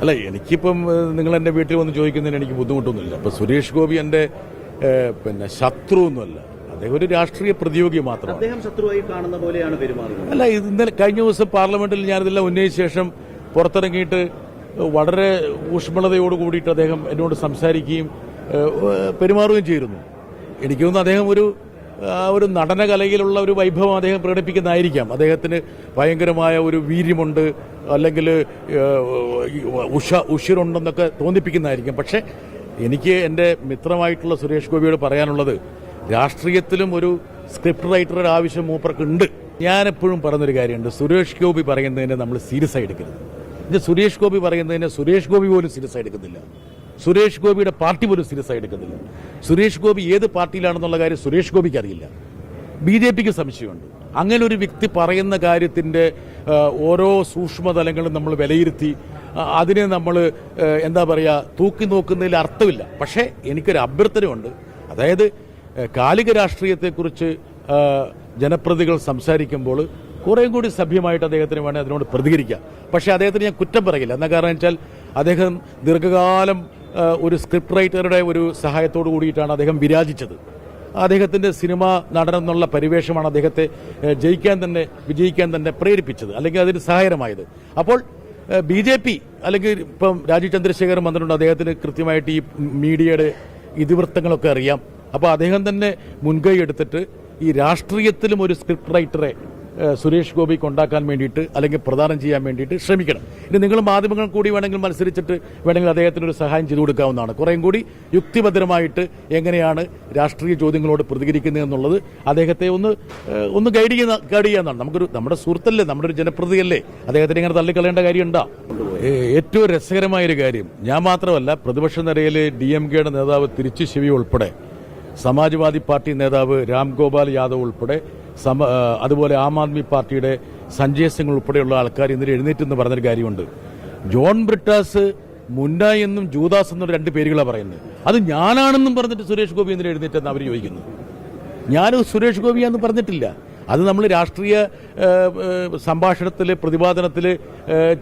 അല്ല എനിക്കിപ്പം നിങ്ങൾ എന്റെ വീട്ടിൽ വന്ന് ചോദിക്കുന്നതിന് എനിക്ക് ബുദ്ധിമുട്ടൊന്നുമില്ല. അപ്പം സുരേഷ് ഗോപി എന്റെ പിന്നെ ശത്രു ഒന്നുമല്ല അദ്ദേഹം ഒരു രാഷ്ട്രീയ പ്രതിയോഗി മാത്രം അദ്ദേഹം ശത്രുവായി കാണുന്ന പോലെയാണ് പെരുമാറുന്നത്. അല്ല ഇന്നലെ കഴിഞ്ഞ ദിവസം പാർലമെന്റിൽ ഞാനിതെല്ലാം ഉന്നയിച്ച ശേഷം പുറത്തിറങ്ങിയിട്ട് വളരെ ഊഷ്മളതയോട് കൂടിയിട്ട് അദ്ദേഹം എന്നോട് സംസാരിക്കുകയും പെരുമാറുകയും ചെയ്തിരുന്നു. എനിക്ക് തോന്നുന്നു അദ്ദേഹം ഒരു ഒരു നടനകലയിലുള്ള ഒരു വൈഭവം അദ്ദേഹം പ്രകടിപ്പിക്കുന്നതായിരിക്കാം. അദ്ദേഹത്തിന് ഭയങ്കരമായ ഒരു വീര്യമുണ്ട് അല്ലെങ്കിൽ ഉഷ ഉഷിരുണ്ടെന്നൊക്കെ തോന്നിപ്പിക്കുന്നതായിരിക്കും. പക്ഷേ എനിക്ക് എന്റെ മിത്രമായിട്ടുള്ള സുരേഷ് ഗോപിയോട് പറയാനുള്ളത് രാഷ്ട്രീയത്തിലും ഒരു സ്ക്രിപ്റ്റ് റൈറ്ററുടെ ആവശ്യം മൂപ്പർക്കുണ്ട്. ഞാൻ എപ്പോഴും പറയുന്നൊരു കാര്യമുണ്ട്. സുരേഷ് ഗോപി പറയുന്നതിനെ നമ്മൾ സീരിയസ് ആയി എടുക്കരുത്. ഇത് സുരേഷ് ഗോപി പറയുന്നതിനെ സുരേഷ് ഗോപി പോലും സീരിയസ് ആയി എടുക്കുന്നില്ല. സുരേഷ് ഗോപിയുടെ പാർട്ടി പോലും സീരിയസ് ആയി എടുക്കുന്നില്ല. സുരേഷ് ഗോപി ഏത് പാർട്ടിയിലാണെന്നുള്ള കാര്യം സുരേഷ് ഗോപിക്ക് അറിയില്ല. ബി ജെ പിക്ക് സംശയമുണ്ട്. അങ്ങനെ ഒരു വ്യക്തി പറയുന്ന കാര്യത്തിന്റെ ഓരോ സൂക്ഷ്മതലങ്ങളും നമ്മൾ വിലയിരുത്തി അതിനെ നമ്മൾ എന്താ പറയുക തൂക്കി നോക്കുന്നതിൽ അർത്ഥമില്ല. പക്ഷേ എനിക്കൊരു അഭ്യർത്ഥനയുണ്ട്. അതായത് കാലിക രാഷ്ട്രീയത്തെക്കുറിച്ച് ജനപ്രതികൾ സംസാരിക്കുമ്പോൾ കുറേയും കൂടി സഭ്യമായിട്ട് അദ്ദേഹത്തിന് വേണേൽ അതിനോട് പ്രതികരിക്കാം. പക്ഷേ അദ്ദേഹത്തിന് ഞാൻ കുറ്റം പറയില്ല. എന്ന കാരണം വെച്ചാൽ അദ്ദേഹം ദീർഘകാലം ഒരു സ്ക്രിപ്റ്റ് റൈറ്ററുടെ ഒരു സഹായത്തോടു കൂടിയിട്ടാണ് അദ്ദേഹം വിരാജിച്ചത്. അദ്ദേഹത്തിന്റെ സിനിമ നടനെന്നുള്ള പരിവേഷമാണ് അദ്ദേഹത്തെ ജയിക്കാൻ തന്നെ വിജയിക്കാൻ തന്നെ പ്രേരിപ്പിച്ചത് അല്ലെങ്കിൽ അതിന് സഹായകരമായത്. അപ്പോൾ ബി ജെ പി അല്ലെങ്കിൽ ഇപ്പം രാജീവ് ചന്ദ്രശേഖരൻ വന്നിട്ടുണ്ട് അദ്ദേഹത്തിന് കൃത്യമായിട്ട് ഈ മീഡിയയുടെ ഇതിവൃത്തങ്ങളൊക്കെ അറിയാം. അപ്പോൾ അദ്ദേഹം തന്നെ മുൻകൈ എടുത്തിട്ട് ഈ രാഷ്ട്രീയത്തിലും ഒരു സ്ക്രിപ്റ്റ് റൈറ്ററെ സുരേഷ് ഗോപി കൊണ്ടാക്കാൻ വേണ്ടിയിട്ട് അല്ലെങ്കിൽ പ്രദാനം ചെയ്യാൻ വേണ്ടിയിട്ട് ശ്രമിക്കണം. ഇനി നിങ്ങൾ മാധ്യമങ്ങൾ കൂടി വേണമെങ്കിൽ മത്സരിച്ചിട്ട് വേണമെങ്കിൽ അദ്ദേഹത്തിന് ഒരു സഹായം ചെയ്തു കൊടുക്കാവുന്നതാണ്. കുറേയും കൂടി യുക്തിഭദ്രമായിട്ട് എങ്ങനെയാണ് രാഷ്ട്രീയ ചോദ്യങ്ങളോട് പ്രതികരിക്കുന്നത് എന്നുള്ളത് അദ്ദേഹത്തെ ഒന്ന് ഒന്ന് ഗൈഡ് ചെയ്യുന്ന ഗൈഡ് ചെയ്യാന്നാണ് നമുക്കൊരു നമ്മുടെ സുഹൃത്തല്ലേ നമ്മുടെ ഒരു ജനപ്രതിയല്ലേ അദ്ദേഹത്തിന് ഇങ്ങനെ തള്ളിക്കളയേണ്ട കാര്യമുണ്ടോ? ഏറ്റവും രസകരമായ ഒരു കാര്യം ഞാൻ മാത്രമല്ല പ്രതിപക്ഷ നിരയിലെ ഡി എം കെയുടെ നേതാവ് തിരിച്ചു ശിവി ഉൾപ്പെടെ സമാജ്വാദി പാർട്ടി നേതാവ് രാം ഗോപാൽ യാദവ് ഉൾപ്പെടെ അതുപോലെ ആം ആദ്മി പാർട്ടിയുടെ സഞ്ജയ് സിംഗ് ഉൾപ്പെടെയുള്ള ആൾക്കാർ ഇന്നലെ എഴുന്നേറ്റെന്ന് പറഞ്ഞൊരു കാര്യമുണ്ട്. ജോൺ ബ്രിട്ടാസ് മുന്ന എന്നും ജൂദാസ് എന്നും രണ്ട് പേരുകളാണ് പറയുന്നത്. അത് ഞാനാണെന്നും പറഞ്ഞിട്ട് സുരേഷ് ഗോപി എന്തിനാ എഴുന്നേറ്റെന്ന് അവർ ചോദിക്കുന്നു. ഞാൻ സുരേഷ് ഗോപിയാന്ന് പറഞ്ഞിട്ടില്ല. അത് നമ്മൾ രാഷ്ട്രീയ സംഭാഷണത്തിൽ പ്രതിപാദനത്തിൽ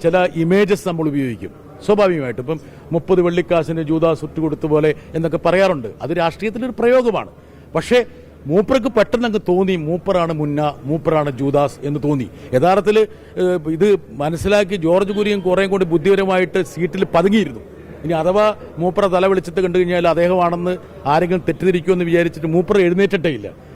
ചില ഇമേജസ് നമ്മൾ ഉപയോഗിക്കും. സ്വാഭാവികമായിട്ടും. ഇപ്പം മുപ്പത് വെള്ളിക്കാശിന് ജൂത സുറ്റ് കൊടുത്ത പോലെ എന്നൊക്കെ പറയാറുണ്ട്. അത് രാഷ്ട്രീയത്തിലൊരു പ്രയോഗമാണ്. പക്ഷേ മൂപ്പർക്ക് പെട്ടെന്ന് അങ്ങ് തോന്നി മൂപ്പറാണ് മുന്ന മൂപ്പറാണ് ജൂദാസ് എന്ന് തോന്നി. യഥാർത്ഥത്തിൽ ഇത് മനസ്സിലാക്കി ജോർജ് കുര്യൻ കുറേയും കൂടി ബുദ്ധിപരമായിട്ട് സീറ്റിൽ പതുങ്ങിയിരുന്നു. ഇനി അഥവാ മൂപ്പറ തല വിളിച്ചിട്ട് കണ്ടു കഴിഞ്ഞാൽ അദ്ദേഹമാണെന്ന് ആരെങ്കിലും തെറ്റിദ്ധരിക്കുമെന്ന് വിചാരിച്ചിട്ട് മൂപ്പറ എഴുന്നേറ്റിട്ടേ ഇല്ല.